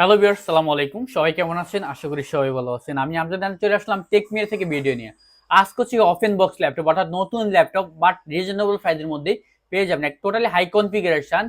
Hello বিয়ার সালাম আলাইকুম। সবাই কেমন আছেন? আশা করি সবাই ভালো আছেন। আমি আমজাদ চলে আসলাম টেকমিয়ার থেকে ভিডিও নিয়ে। আজকে হচ্ছে ওপেন বক্স ল্যাপটপ অর্থাৎ নতুন ল্যাপটপ বাট রিজনেবল প্রাইসের মধ্যে পেয়ে যাবেন। এক totally high configuration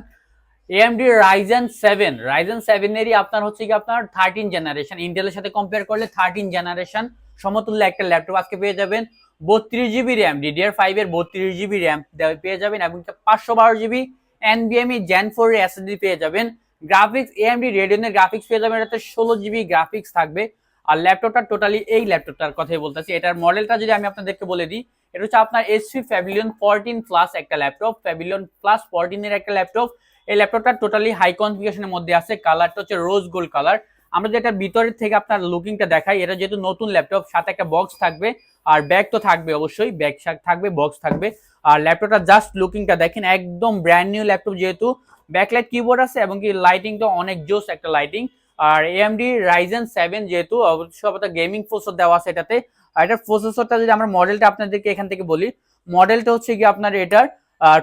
AMD Ryzen seven Ryzen সেভেনেরই আপনার হচ্ছে কি আপনার থার্টিন জেনারেশন ইন্টেলের সাথে কম্পেয়ার করলে থার্টিন জেনারেশন সমতুল্য একটা ল্যাপটপ আজকে পেয়ে যাবেন। বত্রিশ জিবি র্যাম ডিডিআর ফাইভ এর বত্রিশ জিবি র্যাম পেয়ে যাবেন এবং পাঁচশো বারো জিবি এনবিএমই জেন ফোর এসএসডি পেয়ে যাবেন। গ্রাফিক্স এএমডি রেডিয়নের গ্রাফিক্স পেয়ে যাবেন। এটাতে ষোলো জিবি গ্রাফিক্স থাকবে। আর ল্যাপটপটা টোটালি এই ল্যাপটপটার কথাই বলতেছি। এটার মডেলটা যদি আমি আপনাদেরকে বলে দিই, এটা হচ্ছে আপনার এসপি ফ্যাবিলিয়ন ফোরটিন প্লাস একটা ল্যাপটপ ফ্যাবিলিয়ন প্লাস ফোরটিনের একটা ল্যাপটপ এই ল্যাপটপটা টোটালি হাই কনফিগারেশনের মধ্যে আছে। কালারটা হচ্ছে রোজ গোল্ড কালার আমরা যেটা ভিতরের থেকে আপনার লুকিংটা দেখাই, এটা যেহেতু নতুন ল্যাপটপ সাথে একটা বক্স থাকবে। আর ব্যাগ তো থাকবে অবশ্যই। ব্যাগ থাকবে বক্স থাকবে। আর ল্যাপটপটা জাস্ট লুকিংটা দেখেন, একদম ব্র্যান্ড নিউ ল্যাপটপ যেহেতু। ব্যাকলাইট কিবোর্ড আছে এবং কি লাইটিং তো অনেক জোস একটা লাইটিং আর এএমডি রাইজেন সেভেন যেহেতু, অবশ্যই গেমিং প্রসেসর দেওয়া আছে এটাতে। আর এটার প্রসেসরটা যদি আমরা মডেলটা আপনাদেরকে এখান থেকে বলি মডেলটা হচ্ছে কি আপনার এটার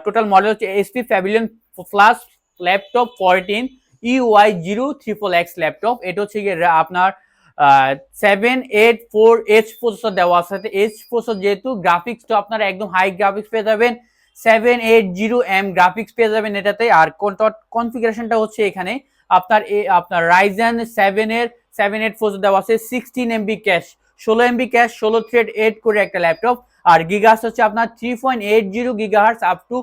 টোটাল মডেল হচ্ছে SP pavilion plus laptop fourteen UI zero triple X laptop এটা হচ্ছে কি আপনার seven eight four H processor দেওয়া আছে। এইচ প্রসেসর যেহেতু গ্রাফিক্স তো আপনারা একদম হাই গ্রাফিক্স পেয়ে যাবেন। Seven eight zero M graphics পেয়ে যাবেন এটাতে। আর কনফিগারেশনটা হচ্ছে এখানে? আপনার আপনার রাইজেন সেভেন এর সেভেন এইট ফোর দেওয়া আছে সিক্সটিন এমবি ক্যাশ ষোলো এমবি ক্যাশ ষোলো থ্রেড এইট করে একটা ল্যাপটপ আর গিগাহার্স হচ্ছে আপনার three point eight zero gigahertz up to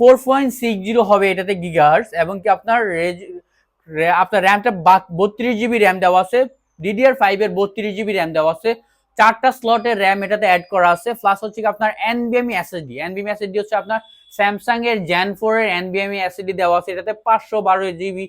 four point six zero হবে এটাতে গিগাহার্স এবং কি আপনার আপনার র্যামটা বত্রিশ জিবি র্যাম দেওয়া আছে। ডিডিআর ফাইভ এর বত্রিশ জিবি র্যাম দেওয়া আছে। চারটা স্লটের র্যাম এটাতে অ্যাড করা আছে প্লাস হচ্ছে আপনার এনবিএমই এসএসডি এনবিএমই এসএসডি হচ্ছে আপনার স্যামসাং এর জ্যান ফোর এর এনবিএমই এসএসডি দেওয়া আছে, এটাতে পাঁচশো বারো জিবি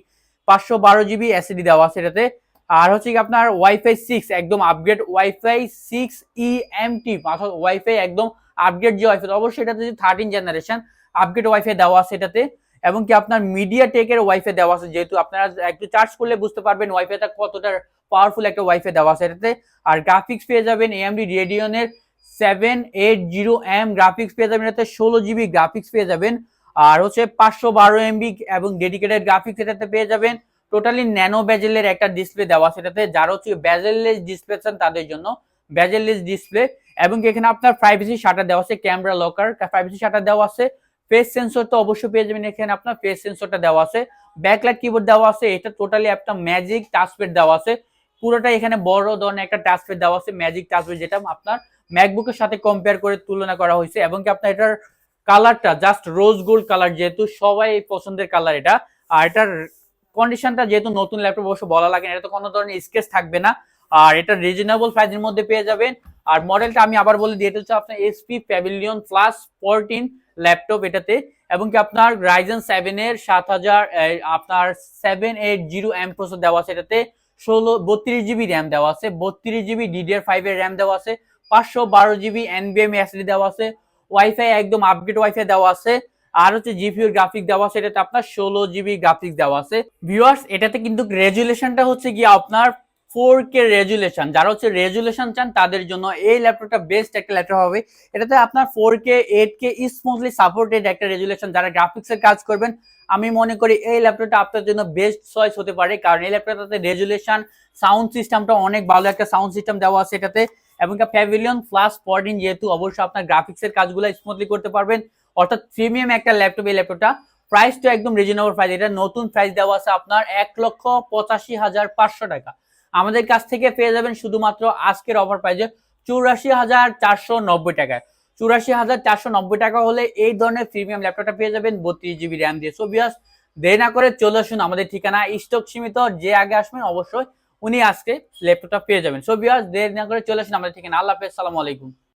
পাঁচশো বারো জিবি এসএসডি দেওয়া আছে এটাতে। আর হচ্ছে কি আপনার ওয়াইফাই সিক্স একদম upgrade wifi six E M T wifi একদম আপগ্রেড যে ওয়াইফাই অবশ্যই এটাতে যে থার্টিন জেনারেশন আপগ্রেড ওয়াইফাই দেওয়া আছে এটাতে। এবং কি আপনার মিডিয়া টেকের ওয়াইফাই দেওয়া আছে, যেহেতু আপনারা একটু চার্জ করলে বুঝতে পারবেন ওয়াইফাইটা কতটা পাওয়ারফুল একটা ওয়াইফাই দেওয়া আছে এটাতে। আর গ্রাফিক্স পেয়ে যাবেন AMD রেডিয়নের seven eight zero M graphics পেয়ে যাবেন এটাতে, ষোলো জিবি গ্রাফিক্স পেয়ে যাবেন। আর হচ্ছে পাঁচশো বারো এমবি এবং ডেডিকেটেড গ্রাফিক্স এটাতে পেয়ে যাবেন। টোটালি ন্যানো ব্যাজেলের একটা ডিসপ্লে দেওয়া সেটাতে যারা হচ্ছে ব্যাজেললেস ডিসপ্লে চান তাদের জন্য। ব্যাজেললেস ডিসপ্লে এবং এখানে আপনার প্রাইভেসি শাটার দেওয়া আছে ক্যামেরা লকার প্রাইভেসি শাটার দেওয়া আছে। ফেস সেন্সর তো অবশ্যই পেয়ে যাবেন এখানে আপনার ফেস সেন্সরটা দেওয়া আছে। ব্যাকলাইট কিবোর্ড দেওয়া আছে, এটা টোটালি একটা ম্যাজিক টাচপ্যাড দেওয়া আছে। পুরোটা এখানে বড় ধরনের একটা টাচপ্যাড দেওয়া আছে ম্যাজিক টাচপ্যাড যেটা আপনার ম্যাকবুকের সাথে কম্পেয়ার করে তুলনা করা হয়েছে এবং কি আপনার এটার কালারটা জাস্ট রোজ গোল্ড কালার যেহেতু সবাই পছন্দের কালার এটা। আর এটার কন্ডিশনটা যেহেতু নতুন ল্যাপটপ অবশ্য বলা লাগে না, এটা তো কোনো ধরনের স্কেচ থাকবে না। আর এটা রিজনেবল প্রাইসের মধ্যে পেয়ে যাবেন। আর মডেলটা আমি আবার বলে দিই, এটা হচ্ছে আপনার HP Pavilion plus fourteen laptop এটাতে এবং কি আপনার রাইজেন সেভেন এর সাত হাজার আপনার সেভেন এইট জিরো এম দেওয়া আছে এটাতে। ষোলো, বত্রিশ জিবি র্যাম দেওয়া আছে, বত্রিশ জিবি ডিডিআর ফাইভ এর র্যাম দেওয়া আছে, পাঁচশো বারো জিবি এনবিএম এসডি দেওয়া আছে ওয়াইফাই একদম আপডেট ওয়াইফাই দেওয়া আছে, আর হচ্ছে জিপিউর গ্রাফিক দেওয়া আছে, এটাতে আপনার ষোলো জিবি গ্রাফিক্স দেওয়া আছে। ভিউয়ার্স এটাতে কিন্তু রেজুলেশনটা হচ্ছে গিয়ে আপনার ফোর কে রেজুলেশন যারা হচ্ছে রেজুলেশন চান, তাদের জন্য এই ল্যাপটপটা বেস্ট একটা ল্যাপটপ হবে। এটাতে আপনার four K eight K smoothly supported একটা রেজুলেশন যারা গ্রাফিক্সের কাজ করবেন, আমি মনে করি এই ল্যাপটপটা আপনার জন্য বেস্ট চয়েস হতে পারে, কারণ এই ল্যাপটপটাতে রেজুলেশন সাউন্ড সিস্টেমটা অনেক ভালো একটা সাউন্ড সিস্টেম দেওয়া আছে এটাতে, এবং প্যাভিলিয়ন প্লাস ফোরটিন যেহেতু অবশ্যই আপনার গ্রাফিক্সের কাজগুলো স্মুথলি করতে পারবেন। অর্থাৎ প্রিমিয়াম একটা ল্যাপটপ এই ল্যাপটপটা। প্রাইস তো একদম রিজনেবল প্রাইস এটা নতুন প্রাইস দেওয়া আছে আপনার এক লক্ষ পঁচাশি হাজার পাঁচশো টাকা। আমাদের কাছ থেকে পেয়ে যাবেন শুধুমাত্র আজকের অফার প্রাইজে চুরাশি হাজার চারশো নব্বই টাকায় চুরাশি হাজার চারশো নব্বই টাকা হলে এই ধরনের প্রিমিয়াম ল্যাপটপটা পেয়ে যাবেন বত্রিশ জিবি র্যাম দিয়ে। সো বিয়াস দেরি না করে চলে আসুন আমাদের ঠিকানা স্টক সীমিত, যে আগে আসবেন অবশ্যই উনি আজকে ল্যাপটপটা পেয়ে যাবেন। সো বিয়াস দেরি না করে চলে আসুন আমাদের ঠিকানা। আল্লাহ হাফেজ, সালাম আলাইকুম।